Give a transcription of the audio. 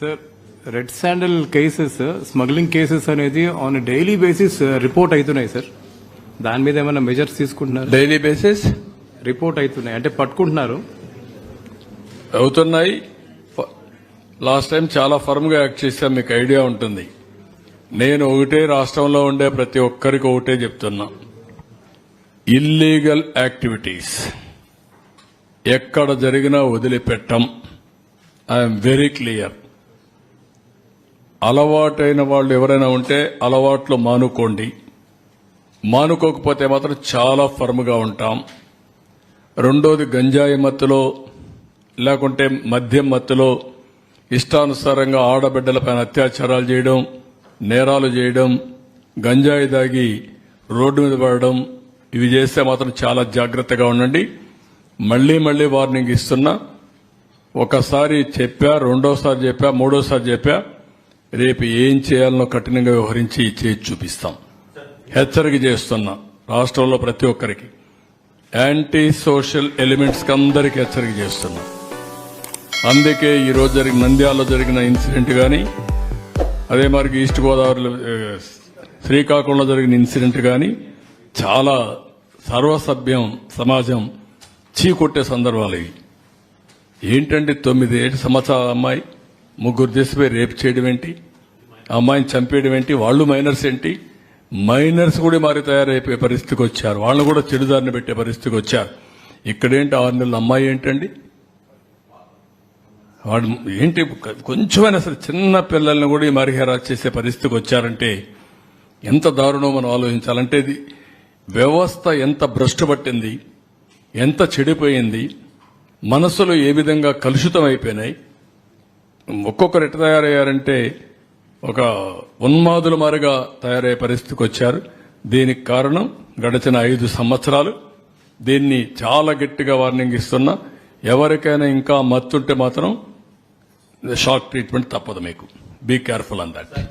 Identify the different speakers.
Speaker 1: Sir red sandal cases smuggling cases అనేది on daily basis report అవుతున్నాయి sir. దాని మీద ఏమైనా మెజర్స్ తీసుకుంటున్నారు?
Speaker 2: డైలీ బేసిస్
Speaker 1: రిపోర్ట్ అవుతున్నాయి అంటే పట్టుకుంటున్నారు.
Speaker 2: అవుతున్నాయి. లాస్ట్ టైం చాలా ఫర్మ్గా యాక్ట్ చేశాం మీకు ఐడియా ఉంటుంది. నేను ఒకటే రాష్ట్రంలో ఉండే ప్రతి ఒక్కరికి ఒకటే చెప్తున్నా. ఇల్లీగల్ యాక్టివిటీస్ ఎక్కడ జరిగినా వదిలిపెట్టం. ఐఎమ్ వెరీ క్లియర్ అలవాటైన వాళ్ళు ఎవరైనా ఉంటే అలవాట్లు మానుకోండి. మానుకోకపోతే మాత్రం చాలా ఫర్మ్గా ఉంటాం. రెండోది గంజాయి మత్తులో లేకుంటే మద్యం మత్తులో ఇష్టానుసారంగా ఆడబిడ్డలపైన అత్యాచారాలు చేయడం నేరాలు చేయడం గంజాయి దాగి రోడ్డు మీద పడడం ఇవి చేస్తే మాత్రం చాలా జాగ్రత్తగా ఉండండి. మళ్ళీ మళ్ళీ వార్నింగ్ ఇస్తున్నా. ఒకసారి చెప్పా రెండోసారి చెప్పా మూడోసారి చెప్పా. రేపు ఏం చేయాలనో కఠినంగా వ్యవహరించి చేసి చూపిస్తాం. హెచ్చరిక చేస్తున్నా రాష్ట్రంలో ప్రతి ఒక్కరికి. యాంటీ సోషల్ ఎలిమెంట్స్కి అందరికీ హెచ్చరిక చేస్తున్నా. అందుకే ఈరోజు జరిగిన నంద్యాలలో జరిగిన ఇన్సిడెంట్ కానీ అదే మరి ఈస్ట్ గోదావరిలో శ్రీకాకుళంలో జరిగిన ఇన్సిడెంట్ కానీ చాలా సర్వసభ్యం సమాజం చీకొట్టే సందర్భాలు ఇవి. ఏంటంటే తొమ్మిది ఏడు సంవత్సరాల అమ్మాయి? ముగ్గురు తీసిపోయి రేపు చేయడం ఏంటి? అమ్మాయిని చంపేయడం ఏంటి? వాళ్ళు మైనర్స్ ఏంటి? మైనర్స్ కూడా మారి తయారైపోయే పరిస్థితికి వచ్చారు. వాళ్ళని కూడా చెడుదారిని పెట్టే పరిస్థితికి వచ్చారు. ఇక్కడేంటి ఆరు నెలల అమ్మాయి ఏంటండి? వాడు ఏంటి? కొంచెమైనా సరే చిన్న పిల్లల్ని కూడా ఈ మరి హెరాజ్ చేసే పరిస్థితికి వచ్చారంటే ఎంత దారుణం మనం ఆలోచించాలంటే ఇది వ్యవస్థ ఎంత భ్రష్టు పట్టింది? ఎంత చెడిపోయింది? మనసులు ఏ విధంగా కలుషితం అయిపోయినాయి ఒక్కొక్కరు ఎట్ట తయారయ్యారంటే ఒక ఉన్మాదుల మారిగా తయారయ్యే పరిస్థితికి వచ్చారు. దీనికి కారణం గడిచిన ఐదు సంవత్సరాలు. దీన్ని చాలా గట్టిగా వార్నింగ్ ఇస్తున్నా ఎవరికైనా ఇంకా మత్తుంటే మాత్రం షాక్ ట్రీట్మెంట్ తప్పదు మీకు. Be careful on that.